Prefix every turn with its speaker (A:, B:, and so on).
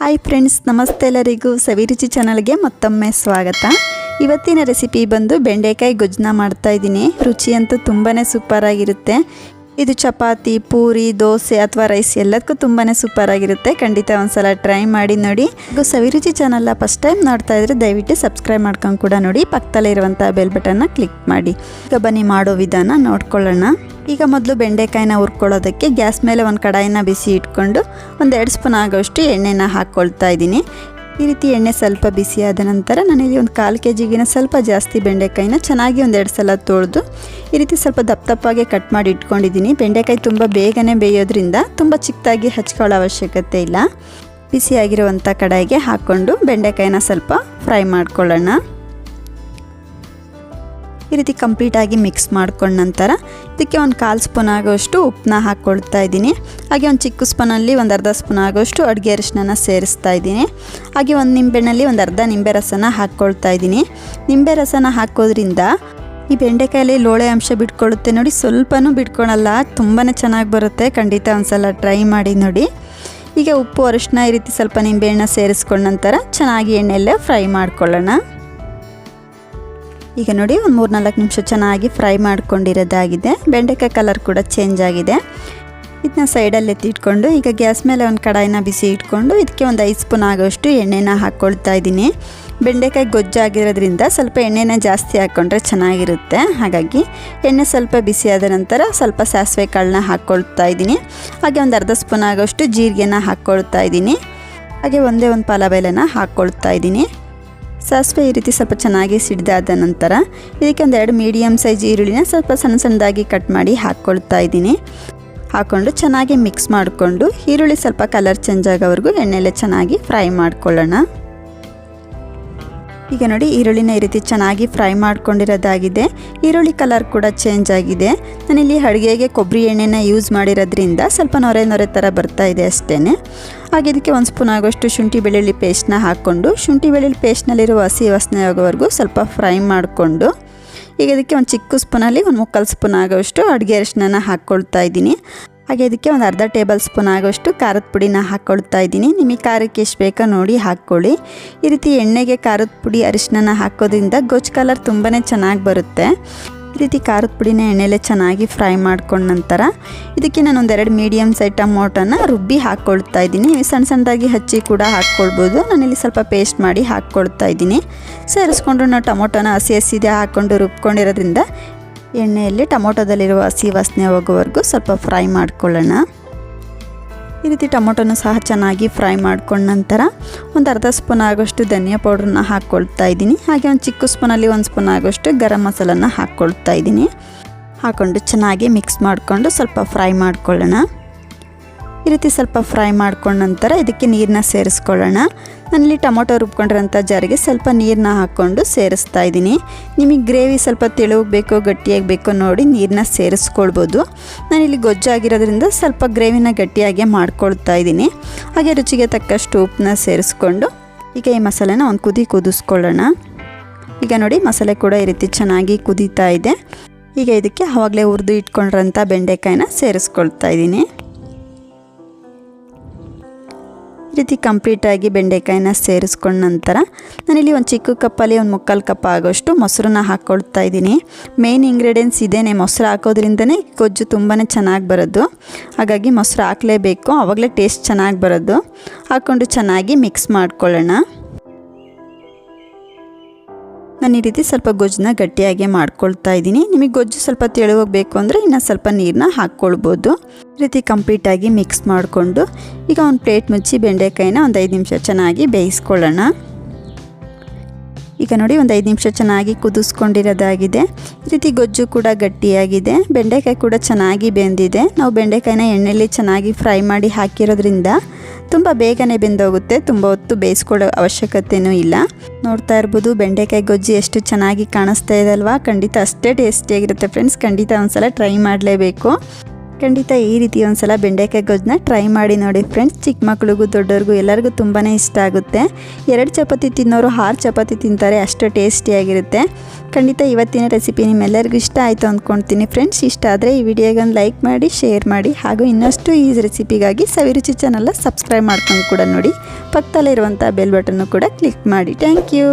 A: Hi friends ನಮಸ್ತೆ ಎಲ್ಲರಿಗೂ ಸವಿರುಚಿ ಚಾನಲ್ಗೆ ಮತ್ತೊಮ್ಮೆ ಸ್ವಾಗತ. ಇವತ್ತಿನ ರೆಸಿಪಿ ಬಂದು ಬೆಂಡೆಕಾಯಿ ಗೊಜ್ಜನ ಮಾಡ್ತಾ ಇದ್ದೀನಿ. ರುಚಿ ಅಂತೂ ತುಂಬಾ ಸೂಪರ್ ಆಗಿರುತ್ತೆ. ಇದು ಚಪಾತಿ, ಪೂರಿ, ದೋಸೆ ಅಥವಾ ರೈಸ್ ಎಲ್ಲದಕ್ಕೂ ತುಂಬಾ ಸೂಪರ್ ಆಗಿರುತ್ತೆ. ಖಂಡಿತ ಒಂದ್ಸಲ ಟ್ರೈ ಮಾಡಿ ನೋಡಿ. ಇದು ಸವಿರುಚಿ ಚಾನಲ್ನ ಫಸ್ಟ್ ಟೈಮ್ ನೋಡ್ತಾ ಇದ್ರೆ ದಯವಿಟ್ಟು ಸಬ್ಸ್ಕ್ರೈಬ್ ಮಾಡ್ಕೊಂಡು ಕೂಡ ನೋಡಿ. ಪಕ್ಕದಲ್ಲೇ ಇರುವಂಥ ಬೆಲ್ ಬಟನ್ನ ಕ್ಲಿಕ್ ಮಾಡಿ. ಈಗ ಬನ್ನಿ ಮಾಡೋ ವಿಧಾನ ನೋಡ್ಕೊಳ್ಳೋಣ. ಈಗ ಮೊದಲು ಬೆಂಡೆಕಾಯಿನ ಹುರ್ಕೊಳ್ಳೋದಕ್ಕೆ ಗ್ಯಾಸ್ ಮೇಲೆ ಒಂದು ಕಡಾಯಿನ ಬಿಸಿ ಇಟ್ಕೊಂಡು ಒಂದೆರಡು ಸ್ಪೂನ್ ಆಗೋಷ್ಟು ಎಣ್ಣೆನ ಹಾಕ್ಕೊಳ್ತಾ ಇದ್ದೀನಿ. ಈ ರೀತಿ ಎಣ್ಣೆ ಸ್ವಲ್ಪ ಬಿಸಿಯಾದ ನಂತರ ನಾನಿಲ್ಲಿ ಒಂದು ಕಾಲು ಕೆ ಜಿಗಿನ ಸ್ವಲ್ಪ ಜಾಸ್ತಿ ಬೆಂಡೆಕಾಯಿನ ಚೆನ್ನಾಗಿ ಒಂದೆರಡು ಸಲ ತೊಳೆದು ಈ ರೀತಿ ಸ್ವಲ್ಪ ದಪ್ಪ ದಪ್ಪಾಗೆ ಕಟ್ ಮಾಡಿ ಇಟ್ಕೊಂಡಿದ್ದೀನಿ. ಬೆಂಡೆಕಾಯಿ ತುಂಬ ಬೇಗನೆ ಬೇಯೋದ್ರಿಂದ ತುಂಬ ಚಿಕ್ಕದಾಗಿ ಹಚ್ಕೊಳ್ಳೋ ಅವಶ್ಯಕತೆ ಇಲ್ಲ. ಬಿಸಿಯಾಗಿರುವಂಥ ಕಡಾಯಿಗೆ ಹಾಕ್ಕೊಂಡು ಬೆಂಡೆಕಾಯಿನ ಸ್ವಲ್ಪ ಫ್ರೈ ಮಾಡ್ಕೊಳ್ಳೋಣ. ಈ ರೀತಿ ಕಂಪ್ಲೀಟಾಗಿ ಮಿಕ್ಸ್ ಮಾಡ್ಕೊಂಡ ನಂತರ ಇದಕ್ಕೆ ಒಂದು ಕಾಲು ಸ್ಪೂನ್ ಆಗೋಷ್ಟು ಉಪ್ಪನ್ನ ಹಾಕ್ಕೊಳ್ತಾ ಇದ್ದೀನಿ. ಹಾಗೆ ಒಂದು ಚಿಕ್ಕ ಸ್ಪೂನಲ್ಲಿ ಒಂದು ಅರ್ಧ ಸ್ಪೂನ್ ಆಗೋಷ್ಟು ಅಡುಗೆ ಅರಿಶಿನ ಸೇರಿಸ್ತಾ ಇದ್ದೀನಿ. ಹಾಗೆ ಒಂದು ನಿಂಬೆಣ್ಣಲ್ಲಿ ಒಂದು ಅರ್ಧ ನಿಂಬೆ ರಸನ ಹಾಕ್ಕೊಳ್ತಾ ಇದ್ದೀನಿ. ನಿಂಬೆ ರಸನ ಹಾಕೋದ್ರಿಂದ ಈ ಬೆಂಡೆಕಾಯಲ್ಲಿ ಲೋಳೆ ಅಂಶ ಬಿಟ್ಕೊಳ್ಳುತ್ತೆ ನೋಡಿ, ಸ್ವಲ್ಪನೂ ಬಿಟ್ಕೊಳಲ್ಲ ತುಂಬಾ ಚೆನ್ನಾಗಿ ಬರುತ್ತೆ. ಖಂಡಿತ ಒಂದ್ಸಲ ಟ್ರೈ ಮಾಡಿ ನೋಡಿ. ಈಗ ಉಪ್ಪು ಅರಿಶಿನ ಈ ರೀತಿ ಸ್ವಲ್ಪ ನಿಂಬೆಹಣ್ಣು ಸೇರಿಸ್ಕೊಂಡ ನಂತರ ಚೆನ್ನಾಗಿ ಎಣ್ಣೆಯಲ್ಲೇ ಫ್ರೈ ಮಾಡ್ಕೊಳ್ಳೋಣ. ಈಗ ನೋಡಿ ಒಂದು ಮೂರು ನಾಲ್ಕು ನಿಮಿಷ ಚೆನ್ನಾಗಿ ಫ್ರೈ ಮಾಡ್ಕೊಂಡಿರೋದಾಗಿದೆ. ಬೆಂಡೆಕಾಯಿ ಕಲರ್ ಕೂಡ ಚೇಂಜ್ ಆಗಿದೆ. ಇದನ್ನ ಸೈಡಲ್ಲಿ ಎತ್ತಿಟ್ಕೊಂಡು, ಈಗ ಗ್ಯಾಸ್ ಮೇಲೆ ಒಂದು ಕಡಾಯಿನ ಬಿಸಿ ಇಟ್ಕೊಂಡು, ಇದಕ್ಕೆ ಒಂದು ಐದು ಸ್ಪೂನ್ ಆಗೋಷ್ಟು ಎಣ್ಣೆನ ಹಾಕ್ಕೊಳ್ತಾ ಇದ್ದೀನಿ. ಬೆಂಡೆಕಾಯಿ ಗೊಜ್ಜಾಗಿರೋದ್ರಿಂದ ಸ್ವಲ್ಪ ಎಣ್ಣೆನ ಜಾಸ್ತಿ ಹಾಕ್ಕೊಂಡ್ರೆ ಚೆನ್ನಾಗಿರುತ್ತೆ. ಹಾಗಾಗಿ ಎಣ್ಣೆ ಸ್ವಲ್ಪ ಬಿಸಿಯಾದ ನಂತರ ಸ್ವಲ್ಪ ಸಾಸಿವೆ ಕಾಳನ್ನ ಹಾಕ್ಕೊಳ್ತಾ ಇದ್ದೀನಿ. ಹಾಗೆ ಒಂದು ಅರ್ಧ ಸ್ಪೂನ್ ಆಗೋಷ್ಟು ಜೀರಿಗೆನ ಹಾಕ್ಕೊಳ್ತಾ ಇದ್ದೀನಿ. ಹಾಗೆ ಒಂದೇ ಒಂದು ಪಾಲಬೇಲೆನ ಹಾಕ್ಕೊಳ್ತಾ ಇದ್ದೀನಿ. ಸಾಸಿವೆ ಈ ರೀತಿ ಸ್ವಲ್ಪ ಚೆನ್ನಾಗಿ ಸಿಡಿದಾದ ನಂತರ ಇದಕ್ಕೆ ಒಂದೆರಡು ಮೀಡಿಯಮ್ ಸೈಜ್ ಈರುಳ್ಳಿನ ಸ್ವಲ್ಪ ಸಣ್ಣ ಸಣ್ಣದಾಗಿ ಕಟ್ ಮಾಡಿ ಹಾಕ್ಕೊಳ್ತಾ ಇದ್ದೀನಿ. ಹಾಕ್ಕೊಂಡು ಚೆನ್ನಾಗಿ ಮಿಕ್ಸ್ ಮಾಡಿಕೊಂಡು ಈರುಳ್ಳಿ ಸ್ವಲ್ಪ ಕಲರ್ ಚೇಂಜ್ ಆಗೋವರೆಗೂ ಎಣ್ಣೆಲೆ ಚೆನ್ನಾಗಿ ಫ್ರೈ ಮಾಡ್ಕೊಳ್ಳೋಣ. ಈಗ ನೋಡಿ ಈರುಳ್ಳಿನ ಈ ರೀತಿ ಚೆನ್ನಾಗಿ ಫ್ರೈ ಮಾಡ್ಕೊಂಡಿರೋದಾಗಿದೆ. ಈರುಳ್ಳಿ ಕಲರ್ ಕೂಡ ಚೇಂಜ್ ಆಗಿದೆ. ನಾನಿಲ್ಲಿ ಅಡುಗೆಗೆ ಕೊಬ್ಬರಿ ಎಣ್ಣೆನ ಯೂಸ್ ಮಾಡಿರೋದ್ರಿಂದ ಸ್ವಲ್ಪ ನೊರೆ ನೊರೆ ಥರ ಬರ್ತಾ ಇದೆ ಅಷ್ಟೇ ಹಾಗೆ ಇದಕ್ಕೆ ಒಂದು ಸ್ಪೂನ್ ಆಗೋಷ್ಟು ಶುಂಠಿ ಬೆಳ್ಳುಳ್ಳಿ ಪೇಸ್ಟ್ನ ಹಾಕ್ಕೊಂಡು ಶುಂಠಿ ಬೆಳ್ಳುಳ್ಳಿ ಪೇಸ್ಟ್ನಲ್ಲಿರುವ ಹಸಿ ವಾಸನೆ ಆಗೋವರೆಗೂ ಸ್ವಲ್ಪ ಫ್ರೈ ಮಾಡಿಕೊಂಡು ಈಗ ಇದಕ್ಕೆ ಒಂದು ಚಿಕ್ಕ ಸ್ಪೂನಲ್ಲಿ ಒಂದು ಮುಕ್ಕಾಲು ಸ್ಪೂನ್ ಆಗೋಷ್ಟು ಅಡುಗೆ ಅರಿಶಿನ ಹಾಕ್ಕೊಳ್ತಾ ಇದ್ದೀನಿ. ಹಾಗೆ ಇದಕ್ಕೆ ಒಂದು ಅರ್ಧ ಟೇಬಲ್ ಸ್ಪೂನ್ ಆಗೋಷ್ಟು ಖಾರದ ಪುಡಿನ ಹಾಕ್ಕೊಳ್ತಾ ಇದ್ದೀನಿ. ನಿಮಗೆ ಖಾರಕ್ಕೆ ಎಷ್ಟು ಬೇಕೋ ನೋಡಿ ಹಾಕ್ಕೊಳ್ಳಿ. ಈ ರೀತಿ ಎಣ್ಣೆಗೆ ಖಾರದ ಪುಡಿ ಅರಿಶಿನ ಹಾಕೋದ್ರಿಂದ ಗೊಜ್ಜು ಕಲರ್ ತುಂಬಾ ಚೆನ್ನಾಗಿ ಬರುತ್ತೆ. ಈ ರೀತಿ ಖಾರದ ಪುಡಿನ ಎಣ್ಣೆಲೆ ಚೆನ್ನಾಗಿ ಫ್ರೈ ಮಾಡ್ಕೊಂಡ ನಂತರ ಇದಕ್ಕೆ ನಾನು ಒಂದೆರಡು ಮೀಡಿಯಮ್ ಸೈಜ್ ಟಮೋಟನ ರುಬ್ಬಿ ಹಾಕ್ಕೊಳ್ತಾ ಇದ್ದೀನಿ. ಸಣ್ಣ ಸಣ್ಣದಾಗಿ ಹಚ್ಚಿ ಕೂಡ ಹಾಕ್ಕೊಳ್ಬೋದು. ನಾನಿಲ್ಲಿ ಸ್ವಲ್ಪ ಪೇಸ್ಟ್ ಮಾಡಿ ಹಾಕ್ಕೊಳ್ತಾ ಇದ್ದೀನಿ. ಸೇರಿಸ್ಕೊಂಡು ನಾವು ಟೊಮೊಟೊನ ಹಸಿ ಹಸಿದೆ ಹಾಕ್ಕೊಂಡು ರುಬ್ಕೊಂಡಿರೋದ್ರಿಂದ ಎಣ್ಣೆಯಲ್ಲಿ ಟೊಮೊಟೊದಲ್ಲಿರುವ ಹಸಿ ವಾಸನೆ ಹೋಗೋವರೆಗೂ ಸ್ವಲ್ಪ ಫ್ರೈ ಮಾಡ್ಕೊಳ್ಳೋಣ. ಈ ರೀತಿ ಟೊಮೊಟೊನ ಸಹ ಚೆನ್ನಾಗಿ ಫ್ರೈ ಮಾಡ್ಕೊಂಡ ನಂತರ ಒಂದು ಅರ್ಧ ಸ್ಪೂನ್ ಆಗೋಷ್ಟು ಧನಿಯಾ ಪೌಡ್ರನ್ನ ಹಾಕ್ಕೊಳ್ತಾ ಇದ್ದೀನಿ. ಹಾಗೆ ಒಂದು ಚಿಕ್ಕ ಸ್ಪೂನಲ್ಲಿ ಒಂದು ಸ್ಪೂನ್ ಆಗೋಷ್ಟು ಗರಂ ಮಸಾಲನ ಹಾಕ್ಕೊಳ್ತಾ ಇದ್ದೀನಿ. ಹಾಕ್ಕೊಂಡು ಚೆನ್ನಾಗಿ ಮಿಕ್ಸ್ ಮಾಡಿಕೊಂಡು ಸ್ವಲ್ಪ ಫ್ರೈ ಮಾಡ್ಕೊಳ್ಳೋಣ. ಈ ರೀತಿ ಸ್ವಲ್ಪ ಫ್ರೈ ಮಾಡ್ಕೊಂಡ ನಂತರ ಇದಕ್ಕೆ ನೀರನ್ನ ಸೇರಿಸ್ಕೊಳ್ಳೋಣ. ನಾನಿಲ್ಲಿ ಟೊಮೊಟೊ ರುಬ್ಕೊಂಡಿರೋಂಥ ಜಾರಿಗೆ ಸ್ವಲ್ಪ ನೀರನ್ನ ಹಾಕ್ಕೊಂಡು ಸೇರಿಸ್ತಾ ಇದ್ದೀನಿ. ನಿಮಗೆ ಗ್ರೇವಿ ಸ್ವಲ್ಪ ತೆಳುವಾಗಿ ಬೇಕೋ ಗಟ್ಟಿಯಾಗಿ ಬೇಕೋ ನೋಡಿ ನೀರನ್ನ ಸೇರಿಸ್ಕೊಳ್ಬೋದು. ನಾನಿಲ್ಲಿ ಗೊಜ್ಜಾಗಿರೋದ್ರಿಂದ ಸ್ವಲ್ಪ ಗ್ರೇವಿನ ಗಟ್ಟಿಯಾಗಿ ಮಾಡ್ಕೊಳ್ತಾ ಇದ್ದೀನಿ. ಹಾಗೆ ರುಚಿಗೆ ತಕ್ಕಷ್ಟು ಉಪ್ಪನ್ನ ಸೇರಿಸ್ಕೊಂಡು ಈಗ ಈ ಮಸಾಲೆನ ಒಂದು ಕುದಿ ಕುದಿಸ್ಕೊಳ್ಳೋಣ. ಈಗ ನೋಡಿ ಮಸಾಲೆ ಕೂಡ ಈ ರೀತಿ ಚೆನ್ನಾಗಿ ಕುದೀತಾ ಇದೆ. ಈಗ ಇದಕ್ಕೆ ಆವಾಗಲೇ ಹುರಿದು ಇಟ್ಕೊಂಡಿರೋಂಥ ಬೆಂಡೆಕಾಯಿನ ಸೇರಿಸ್ಕೊಳ್ತಾ ಇದ್ದೀನಿ. ಈ ರೀತಿ ಕಂಪ್ಲೀಟಾಗಿ ಬೆಂಡೆಕಾಯಿನ ಸೇರಿಸ್ಕೊಂಡ ನಂತರ ನಾನಿಲ್ಲಿ ಒಂದು ಚಿಕ್ಕ ಕಪ್ಪಲ್ಲಿ ಒಂದು ಮುಕ್ಕಾಲು ಕಪ್ ಆಗೋಷ್ಟು ಮೊಸರನ್ನ ಹಾಕ್ಕೊಳ್ತಾ ಇದ್ದೀನಿ. ಮೇನ್ ಇಂಗ್ರೀಡಿಯೆಂಟ್ಸ್ ಇದೇನೆ. ಮೊಸರು ಹಾಕೋದ್ರಿಂದನೇ ಗೊಜ್ಜು ತುಂಬಾ ಚೆನ್ನಾಗಿ ಬರೋದು. ಹಾಗಾಗಿ ಮೊಸರು ಹಾಕಲೇಬೇಕು. ಆವಾಗಲೇ ಟೇಸ್ಟ್ ಚೆನ್ನಾಗಿ ಬರೋದು. ಹಾಕ್ಕೊಂಡು ಚೆನ್ನಾಗಿ ಮಿಕ್ಸ್ ಮಾಡ್ಕೊಳ್ಳೋಣ. ನಾನು ಈ ರೀತಿ ಸ್ವಲ್ಪ ಗೊಜ್ಜನ್ನ ಗಟ್ಟಿಯಾಗಿ ಮಾಡ್ಕೊಳ್ತಾ ಇದ್ದೀನಿ. ನಿಮಗೆ ಗೊಜ್ಜು ಸ್ವಲ್ಪ ತೆಳುವಾಗಬೇಕು ಅಂದರೆ ಇನ್ನು ಸ್ವಲ್ಪ ನೀರನ್ನ ಹಾಕ್ಕೊಳ್ಬೋದು. ಈ ರೀತಿ ಕಂಪ್ಲೀಟಾಗಿ ಮಿಕ್ಸ್ ಮಾಡಿಕೊಂಡು ಈಗ ಒಂದು ಪ್ಲೇಟ್ ಮುಚ್ಚಿ ಬೆಂಡೆಕಾಯಿನ ಒಂದು ಐದು ನಿಮಿಷ ಚೆನ್ನಾಗಿ ಬೇಯಿಸ್ಕೊಳ್ಳೋಣ. ಈಗ ನೋಡಿ ಒಂದು ಐದು ನಿಮಿಷ ಚೆನ್ನಾಗಿ ಕುದಿಸ್ಕೊಂಡಿರೋದಾಗಿದೆ. ಈ ರೀತಿ ಗೊಜ್ಜು ಕೂಡ ಗಟ್ಟಿಯಾಗಿದೆ. ಬೆಂಡೆಕಾಯಿ ಕೂಡ ಚೆನ್ನಾಗಿ ಬೆಂದಿದೆ. ನಾವು ಬೆಂಡೆಕಾಯಿನ ಎಣ್ಣೆಯಲ್ಲಿ ಚೆನ್ನಾಗಿ ಫ್ರೈ ಮಾಡಿ ಹಾಕಿರೋದ್ರಿಂದ ತುಂಬ ಬೇಗನೆ ಬೆಂದೋಗುತ್ತೆ. ತುಂಬ ಹೊತ್ತು ಬೇಯಿಸ್ಕೊಳ್ಳೋ ಅವಶ್ಯಕತೆಯೂ ಇಲ್ಲ. ನೋಡ್ತಾ ಇರ್ಬೋದು, ಬೆಂಡೆಕಾಯಿ ಗೊಜ್ಜು ಎಷ್ಟು ಚೆನ್ನಾಗಿ ಕಾಣಿಸ್ತಾ ಇದೆ ಅಲ್ವಾ? ಖಂಡಿತ ಅಷ್ಟೇ ಟೇಸ್ಟಿಯಾಗಿರುತ್ತೆ. ಫ್ರೆಂಡ್ಸ್, ಖಂಡಿತ ಒಂದ್ಸಲ ಟ್ರೈ ಮಾಡಲೇಬೇಕು. ಖಂಡಿತ ಈ ರೀತಿ ಒಂದ್ಸಲ ಬೆಂಡೆಕಾಯಿ ಗೊಜ್ಜನ್ನ ಟ್ರೈ ಮಾಡಿ ನೋಡಿ ಫ್ರೆಂಡ್ಸ್ ಚಿಕ್ಕ ಮಕ್ಕಳಿಗೂ ದೊಡ್ಡವ್ರಿಗೂ ಎಲ್ಲರಿಗೂ ತುಂಬಾ ಇಷ್ಟ ಆಗುತ್ತೆ. ಎರಡು ಚಪಾತಿ ತಿನ್ನೋರು ಆರು ಚಪಾತಿ ತಿಂತಾರೆ, ಅಷ್ಟು ಟೇಸ್ಟಿಯಾಗಿರುತ್ತೆ ಖಂಡಿತ ಇವತ್ತಿನ ರೆಸಿಪಿ ನಿಮ್ಮೆಲ್ಲರಿಗೂ ಇಷ್ಟ ಆಯಿತು ಅಂದ್ಕೊಳ್ತೀನಿ ಫ್ರೆಂಡ್ಸ್ ಇಷ್ಟ ಆದರೆ ಈ ವಿಡಿಯೋಗೆ ಒಂದು ಲೈಕ್ ಮಾಡಿ ಶೇರ್ ಮಾಡಿ, ಹಾಗೂ ಇನ್ನಷ್ಟು ಈ ರೆಸಿಪಿಗಾಗಿ ಸವಿರುಚಿ ಚಾನಲ್ನ ಸಬ್ಸ್ಕ್ರೈಬ್ ಮಾಡ್ಕೊಂಡು ಕೂಡ ನೋಡಿ. ಪಕ್ಕದಲ್ಲಿರುವಂಥ ಬೆಲ್ ಬಟನ್ನು ಕೂಡ ಕ್ಲಿಕ್ ಮಾಡಿ. Thank you